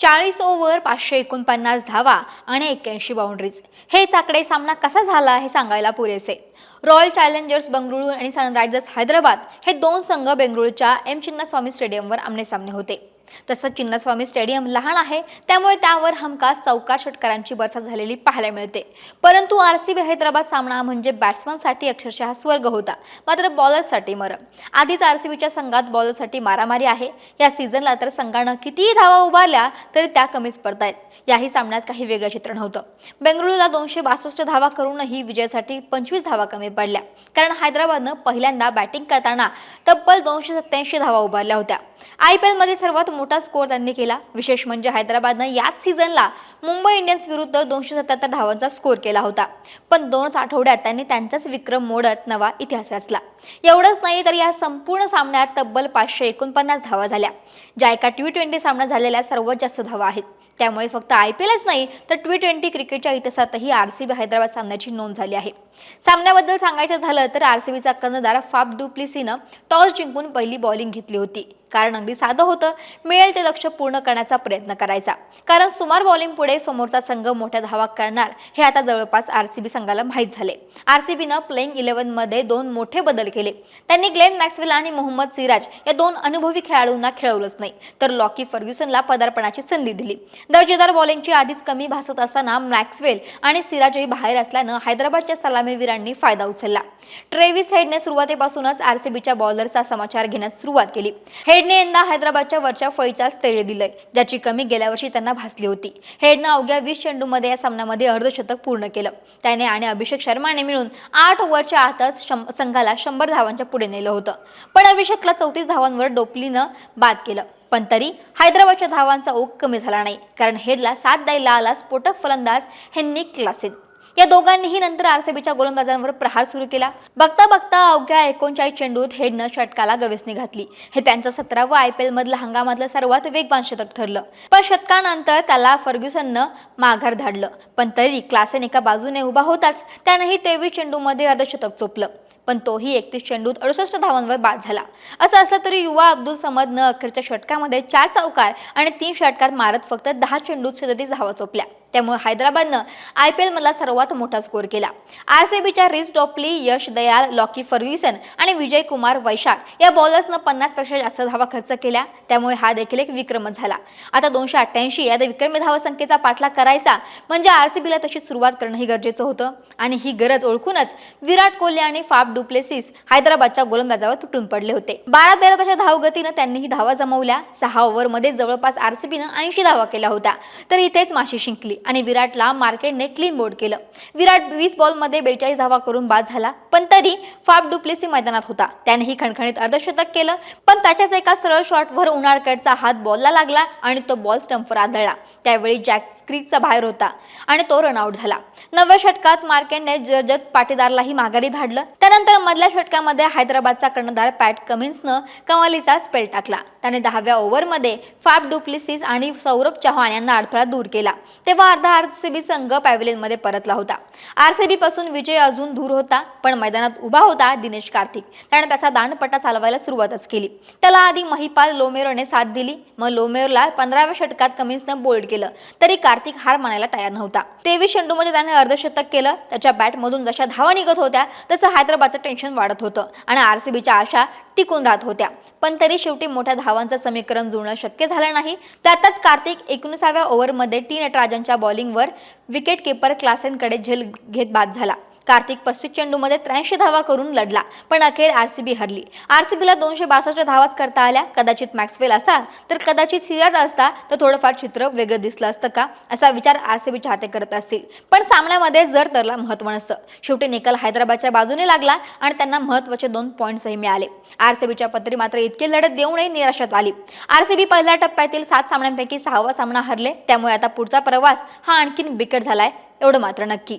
चाळीस ओव्हर पाचशे एकोणपन्नास धावा आणि एक्क्याऐंशी बाउंड्रीज. हे चाकडे सामना कसा झाला हे सांगायला पुरेसे. रॉयल चॅलेंजर्स बंगळुरू आणि सनरायझर्स हैदराबाद हे दोन संघ बेंगळुरूच्या एम चिन्नस्वामी स्टेडियमवर आमनेसामने होते. तसंच चिन्नस्वामी स्टेडियम लहान आहे त्यामुळे त्यावर हमखास चौकार षटकारांची बरसात झालेली पाहायला मिळते. परंतु आर सी बी हैदराबाद सामना म्हणजे बॅट्समनसाठी अक्षरशः स्वर्ग होता. मात्र बॉलरसाठी मरण आधीच आर सी बीच्या संघात बॉलरसाठी मारामारी आहे. या सीझनला तर संघानं कितीही धावा उभारल्या तरी त्या कमीच पडतायत. याही सामन्यात काही वेगळं चित्र नव्हतं बेंगळुरूला दोनशे बासष्ट धावा करूनही विजयासाठी पंचवीस धावा कमी पडल्या. कारण हैदराबादनं पहिल्यांदा बॅटिंग करताना तब्बल दोनशे सत्याऐंशी धावा उभारल्या होत्या. आय पी एलमध्ये सर्वात मोठा स्कोअर त्यांनी केला. विशेष म्हणजे हैदराबादनं याच सीझनला मुंबई इंडियन्स विरुद्ध दोनशे सत्याहत्तर धावांचा स्कोअर केला होता. पण दोनच आठवड्यात त्यांनी त्यांचाच विक्रम मोडत नवा इतिहास रचला. एवढंच नाही तर या संपूर्ण सामन्यात तब्बल पाचशे एकोणपन्नास धावा झाल्या. ज्या एका टी ट्वेंटी सामन्यात झालेल्या सर्वात जास्त धावा आहेत. त्यामुळे फक्त आय पी एलच नाही तर टी ट्वेंटी क्रिकेटच्या इतिहासातही आर सी बी हैदराबाद सामन्याची नोंद झाली आहे. सामन्याबद्दल सांगायचं झालं तर आर सी बीचा कर्णधार फाफ डुप्लिसीनं टॉस जिंकून पहिली बॉलिंग घेतली होती. कारण अगदी साधं होतं. मिळेल ते लक्ष पूर्ण करण्याचा प्रयत्न करायचा. कारण सुमार बॉलिंग पुढे समोरचा संघ मोठ्या धावा करणार हे आता जवळपास आरसीबी संघाला माहीत झाले. आरसीबीनं प्लेईंग इलेव्हनमध्ये दोन मोठे बदल केले. त्यांनी ग्लेन मॅक्सवेल आणि मोहम्मद सिराज या दोन अनुभवी खेळाडूंना खेळवलंच नाही तर लॉकी फर्ग्युसनला पदार्पणाची संधी दिली. दर्जेदार बॉलिंगची आधीच कमी भासत असताना मॅक्सवेल आणि सिराजही बाहेर असल्यानं हैदराबादच्या सलामीवीरांनी फायदा उचलला. ट्रेव्हिस हेडने सुरुवातीपासूनच आरसीबीच्या बॉलरचा समाचार घेण्यास सुरुवात केली. हेडने यंदा हैदराबादच्या वरच्या फळीच्या स्थैर्य दिलंय ज्याची कमी गेल्या वर्षी त्यांना भासली होती. हेडनं अवघ्या वीस चेंडूमध्ये या सामन्यामध्ये अर्धशतक पूर्ण केलं. त्याने आणि अभिषेक शर्माने मिळून आठ ओव्हरच्या आतच शं- संघाला शंभर धावांच्या पुढे नेलं होतं. पण अभिषेकला चौतीस धावांवर डोपलीनं बाद केलं. पण तरी हैदराबादच्या धावांचा ओघ कमी झाला नाही कारण हेडला साथ द्यायला आला स्फोटक फलंदाज हेन्नी क्लासेन. या दोघांनीही नंतर आरसीबीच्या गोलंदाजांवर प्रहार सुरू केला. बघता बघता अवघ्या एकोणचाळीस चेंडूत हेडनं षटकाला गवेसणी घातली. हे त्यांचं सतरावं आय पी एलमधलं हंगामातलं सर्वात वेगवान शतक ठरलं. पण शतकानंतर त्याला फर्ग्युसननं माघार धाडलं. पण तरी क्लासेन एका बाजूने उभा होताच. त्यानंही तेवीस चेंडूमध्ये अर्धशतक चोपलं. पण तोही एकतीस चेंडूत अडुसष्ट धावांवर बाद झाला. असं असलं तरी युवा अब्दुल समदनं अखेरच्या षटकामध्ये चार चौकार आणि तीन षटकार मारत फक्त दहा चेंडूत सदतीस धावा चोपल्या. त्यामुळे हैदराबादनं आय पी एलमधला सर्वात मोठा स्कोर केला. आर सी बीच्या Reece Topley Yash Dayal Lockie Ferguson आणि विजय कुमार वैशाख या बॉलर्सनं पन्नासपेक्षा जास्त धावा खर्च केल्या. त्यामुळे हा देखील एक विक्रम झाला. आता दोनशे अठ्ठ्याऐंशी या विक्रमी धावसंख्येचा पाठलाग करायचा म्हणजे आर सी बीला तशी सुरुवात करणंही गरजेचं होतं आणि ही गरज ओळखूनच विराट कोहली आणि फाफ डुप्लेसिस हैदराबादच्या गोलंदाजावर तुटून पडले होते. बारा तेरा तशा धावगतीनं त्यांनीही धावा जमवल्या. सहा ओव्हरमध्ये जवळपास आर सी बीनं ऐंशी धावा केल्या होत्या. तर इथेच माशी शिंकली. आणि विराटला मार्केटने क्लीन बोर्ड केलं. विराट वीस बॉलमध्ये बेचाळीस धावा करून बाद झाला पण तरी फाफ डुप्लेसी मैदानात होता. त्यानेही खणखणीत अर्धशतक केलं पण त्याच्याच एका सरळ शॉटवर उन्हाळकडचा हात बॉलला लागला आणि तो बॉल स्टंपवर आदळला. त्यावेळी जॅक स्क्रीकचा बाहेर होता आणि तो रनआउट झाला. नवव्या षटकात मार्केटने जजत पाटीदारलाही माघारी धाडलं. त्यानंतर मधल्या षटकामध्ये हैदराबादचा कर्णधार पॅट कमिन्सनं कमालीचा स्पेल टाकला. त्याने दहाव्या ओव्हरमध्ये फाफ डुप्लिसिस आणि सौरभ चव्हाण यांना अडथळा दूर केला. तेव्हा अर्धा आरसीबी संघ पॅव्हिलियनमध्ये परतला होता. आरसीबी पासून विजय अजून दूर होता पण मैदानात उभा होता दिनेश कार्तिक. त्याने त्याचा दांडपट्टा चालवायला सुरुवातच केली. त्याला आधी महिपाल लोमेरोने साथ दिली मग लोमेरला पंधराव्या षटकात कमिन्सनं बोल्ड केलं तरी कार्तिक हार मानायला तयार नव्हता. तेवीस चेंडूमध्ये त्याने अर्धशतक केलं त्याच्या बॅटमधून जशा धावा निघत होत्या तसं हैदराबादचं टेन्शन वाढत होतं आणि आरसीबीच्या आशा टिकून राहत होत्या. पण तरी शेवटी मोठ्या धावांचं समीकरण जुळणं शक्य झालं नाही. त्यातच कार्तिक एकोणीसाव्या ओव्हरमध्ये टी नटराजनच्या बॉलिंगवर विकेटकीपर क्लासेनकडे झेल घेत बाद झाला. कार्तिक पस्तीस चेंडूमध्ये त्र्याऐंशी धावा करून लढला पण अखेर आरसीबी हरली. आरसीबीला दोनशे बासष्ट धावाच करता आल्या. कदाचित मॅक्सवेल असता तर कदाचित सिराज असता तर थोडंफार चित्र वेगळं दिसलं असतं का? असा विचार आरसीबी चाहते करत असतील. पण सामन्यामध्ये जर तरला महत्त्व नसतं. शेवटी निकाल हैदराबादच्या बाजूने लागला आणि त्यांना महत्त्वाचे दोन पॉईंट्सही मिळाले. आरसीबीच्या पत्री मात्र इतकी लढत देऊनही निराशात आली. आरसीबी पहिल्या टप्प्यातील सात सामन्यांपैकी सहावा सामना हरले त्यामुळे आता पुढचा प्रवास हा आणखीन बिकट झालाय एवढं मात्र नक्की.